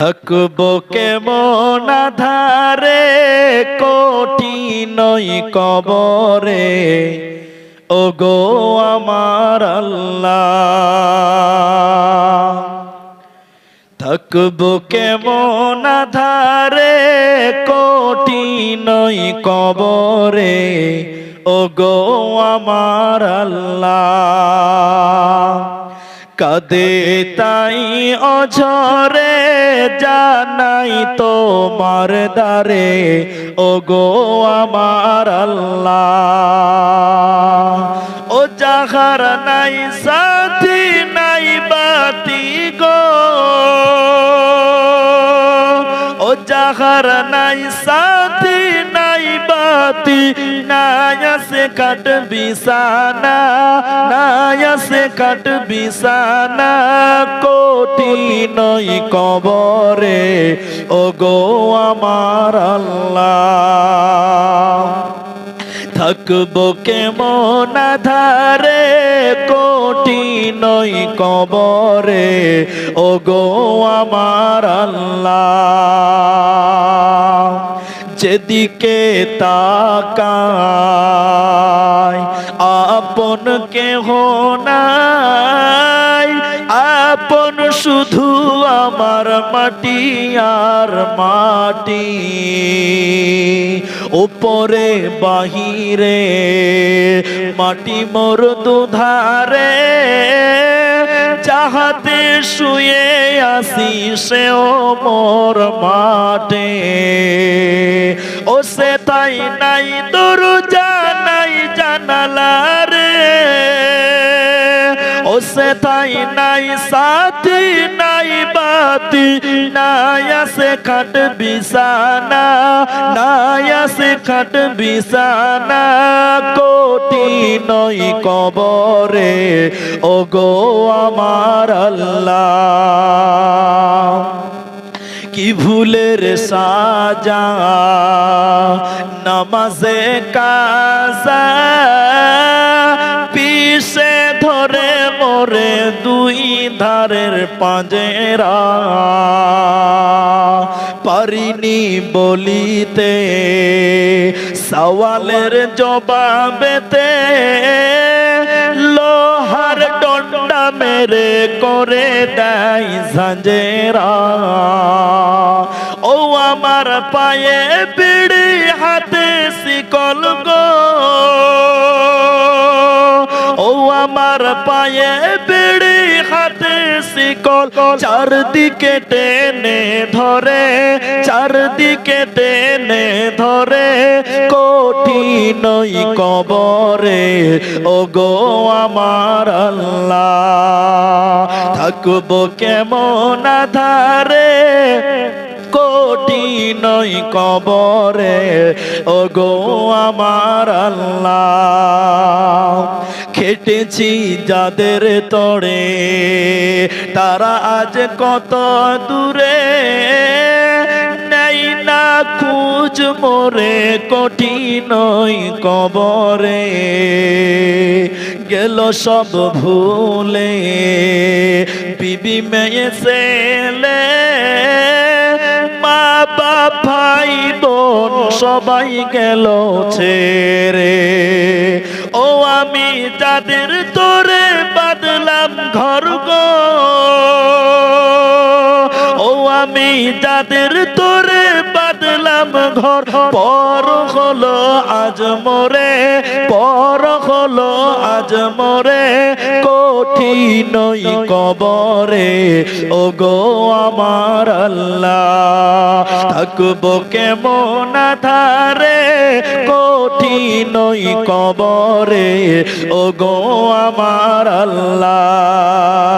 থাকব কেমন ধারে কোটি নই কবরে। ও গো আমার আল্লাহ। থাকব কেমন ধারে কোটি নই কবরে। ও গো আমার আল্লাহ। কাদে তাই অঝরে জানাই তোমার দারে ও গো আমার আল্লাহ। ও যাহার নাই সাথী, নাই বাতি গো। ও যাহার নাই সাথী, নাই বাতি নায়াসে কাট বিছানা নায়াসে কাট বিছানা, কোটি নই কবরে। ও গো আমার আল্লাহ, থাকব কেমন ধারে কোটি নই কবরে। ও গো আমার আল্লাহ যেদিকে তাকায়, আপন কেহ নাই। আপন শুধু আমার মাটি আর মাটি। উপরে বাহিরে মাটি মোর দুধারে। যাহাতে শুয়ে আসি সেও মোর মাঠে। ও সে তাই নাই, দরজা জানাই জানালা রে ও সে তাই নাই, সাথী আসে খাট বিছানা, নাই আসে খাট বিছানা, কোটি নই কবরে। ও গো আমার আল্লাহ, কি ভুলের সাজা, নামাজে কাজা পিসে ধরে মোরে দুই ধারের পাঁজেরা। পারিনি বলিতে, সওয়ালের জবাবেতে লোহার ডন্ডা মেরে করে দেয় ঝঞ্ঝেরা ও আমার পায়ে বিড়ি হাতে শিকল গো। ও আমার পায়ে বিড়ি চারদিকে টেনে ধরে, চারদিকে টেনে ধরে কোটি নই কবরে। ও গো আমার আল্লাহ, থাকব কেমন ধারে কোটি নই কবরে। ও গো আমার আল্লাহ খেটেছি যাদের তরে, তারা আজ কত দূরে। নেই না খুঁজ মোরে কোটি নই কবরে। গেল সব ভুলে, বিবি মেয়ে ছেলে। মা বাপ, ভাই বোন সবাই গেল ছেড়ে। ও আমি যাদের তোরে বাদলাম ঘর গো। ও আমি যাদের তোরে বাদলাম ঘর, পর হলো আজ মোরে, পর হলো আজ মোরে, কঠিন কবরে ও গো আমার আল্লাহ, থাকব কেমন ধারে কঠিন কবরে ও গো আমার আল্লাহ।